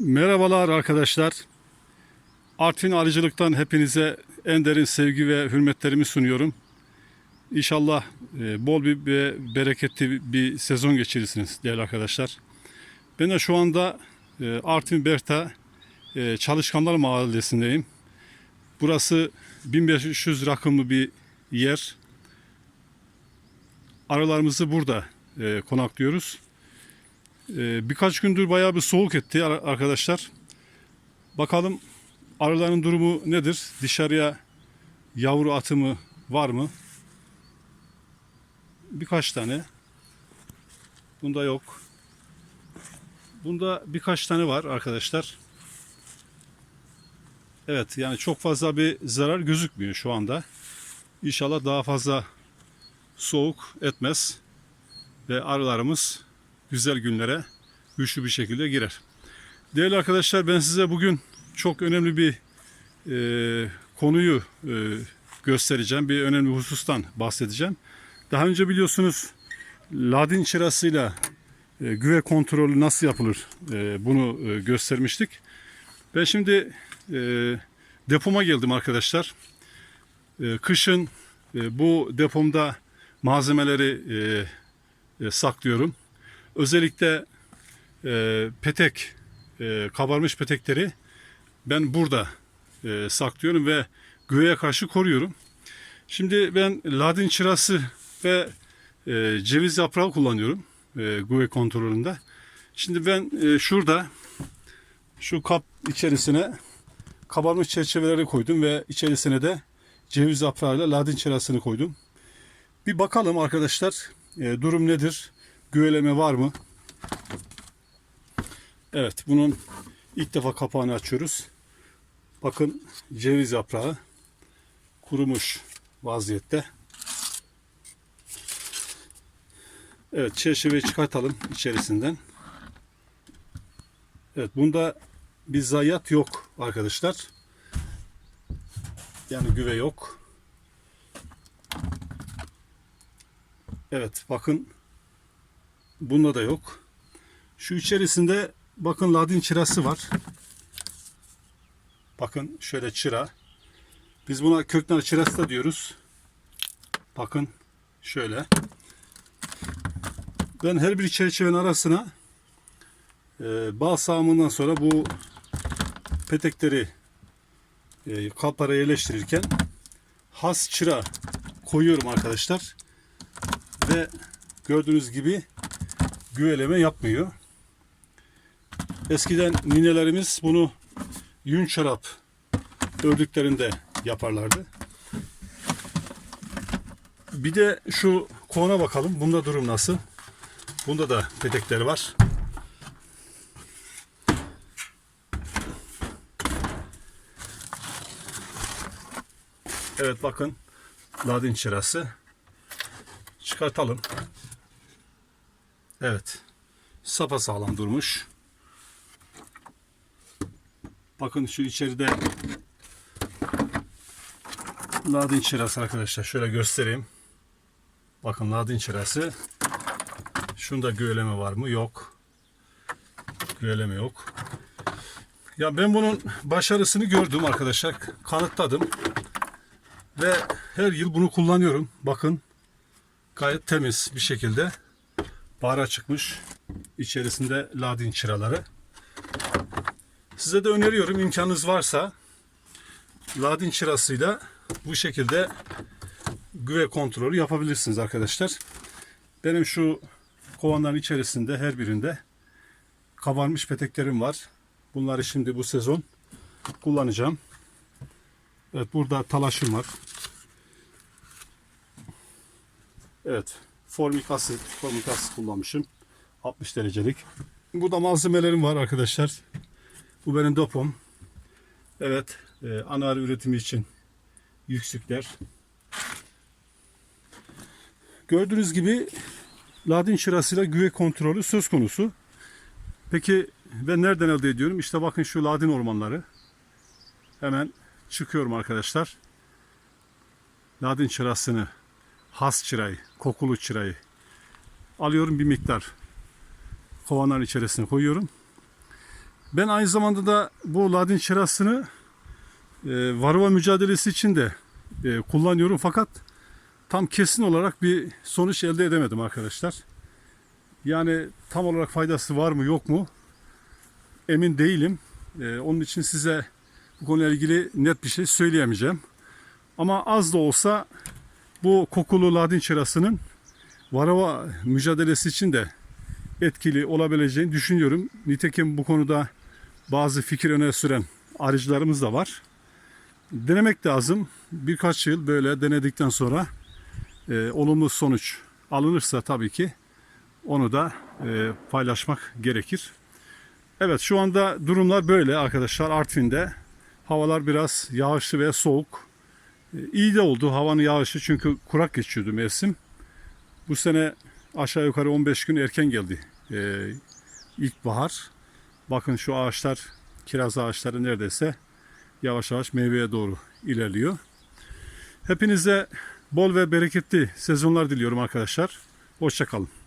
Merhabalar arkadaşlar. Artvin Arıcılık'tan hepinize en derin sevgi ve hürmetlerimi sunuyorum. İnşallah e, bol bir ve bereketli bir sezon geçirirsiniz değerli arkadaşlar. Ben de şu anda e, Artvin Berta e, Çalışkanlar Mahallesi'ndeyim. Burası 1500 rakımlı bir yer. Arılarımızı burada konaklıyoruz. Ee, birkaç gündür bayağı bir soğuk etti ar- arkadaşlar. Bakalım arıların durumu nedir? Dışarıya yavru atımı var mı? Birkaç tane. Bunda yok. Bunda birkaç tane var arkadaşlar. Evet yani çok fazla bir zarar gözükmüyor şu anda. İnşallah daha fazla soğuk etmez ve arılarımız güzel günlere güçlü bir şekilde girer. Değerli arkadaşlar ben size bugün çok önemli bir e, konuyu e, göstereceğim. Bir önemli husustan bahsedeceğim. Daha önce biliyorsunuz ladin çırasıyla e, güve kontrolü nasıl yapılır e, bunu e, göstermiştik. Ben şimdi e, depoma geldim arkadaşlar. E, kışın e, bu depomda malzemeleri e, e, saklıyorum. Özellikle e, petek, e, kabarmış petekleri ben burada e, saklıyorum ve güveye karşı koruyorum. Şimdi ben ladin çırası ve e, ceviz yaprağı kullanıyorum e, güve kontrolünde. Şimdi ben e, şurada şu kap içerisine kabarmış çerçeveleri koydum ve içerisine de ceviz yaprağıyla ladin çırasını koydum. Bir bakalım arkadaşlar e, durum nedir? Güveleme var mı? Evet bunun ilk defa kapağını açıyoruz. Bakın ceviz yaprağı kurumuş vaziyette. Evet çerçeveyi çıkartalım içerisinden. Evet bunda bir zayiat yok arkadaşlar. Yani güve yok. Evet bakın bunda da yok. Şu içerisinde bakın ladin çırası var. Bakın şöyle çıra. Biz buna köknar çırası da diyoruz. Bakın şöyle. Ben her bir çerçevenin arasına e, bal sağımından sonra bu petekleri e, kaplara yerleştirirken has çıra koyuyorum arkadaşlar. Ve gördüğünüz gibi güveleme yapmıyor. Eskiden ninelerimiz bunu yün çorap ördüklerinde yaparlardı. Bir de şu kovana bakalım. Bunda durum nasıl? Bunda da petekleri var. Evet bakın ladin çırası. Çıkartalım. Evet. Sapa sağlam durmuş. Bakın şu içeride ladin çırası arkadaşlar. Şöyle göstereyim. Bakın ladin çırası. Şunda güveleme var mı? Yok. Güveleme yok. Ya ben bunun başarısını gördüm arkadaşlar. Kanıtladım. Ve her yıl bunu kullanıyorum. Bakın gayet temiz bir şekilde bara çıkmış. İçerisinde ladin çıraları. Size de öneriyorum imkanınız varsa ladin çırasıyla bu şekilde güve kontrolü yapabilirsiniz arkadaşlar. Benim şu kovanların içerisinde her birinde kabarmış peteklerim var. Bunları şimdi bu sezon kullanacağım. Evet burada talaşım var. Evet. Formik asit, formik asit kullanmışım. 60 derecelik. Burada malzemelerim var arkadaşlar. Bu benim dopom. Evet. E, ana arı üretimi için yüksükler. Gördüğünüz gibi ladin çırasıyla güve kontrolü söz konusu. Peki ben nereden elde ediyorum? İşte bakın şu ladin ormanları. Hemen çıkıyorum arkadaşlar. Ladin çırasını, has çırayı, kokulu çırayı alıyorum bir miktar kovanların içerisine koyuyorum. Ben aynı zamanda da bu ladin çerasını e, varroa mücadelesi için de e, kullanıyorum fakat tam kesin olarak bir sonuç elde edemedim arkadaşlar. Yani tam olarak faydası var mı yok mu emin değilim. E, onun için size bu konuyla ilgili net bir şey söyleyemeyeceğim. Ama az da olsa bu kokulu ladin çerasının varroa mücadelesi için de etkili olabileceğini düşünüyorum. Nitekim bu konuda bazı fikir öne süren arıcılarımız da var. Denemek lazım. Birkaç yıl böyle denedikten sonra e, olumlu sonuç alınırsa tabii ki onu da e, paylaşmak gerekir. Evet şu anda durumlar böyle arkadaşlar Artvin'de. Havalar biraz yağışlı ve soğuk. İyi de oldu havanın yağışı çünkü kurak geçiyordu mevsim. Bu sene aşağı yukarı 15 gün erken geldi e, ilkbahar. Bakın şu ağaçlar, kiraz ağaçları neredeyse yavaş yavaş meyveye doğru ilerliyor. Hepinize bol ve bereketli sezonlar diliyorum arkadaşlar. Hoşçakalın.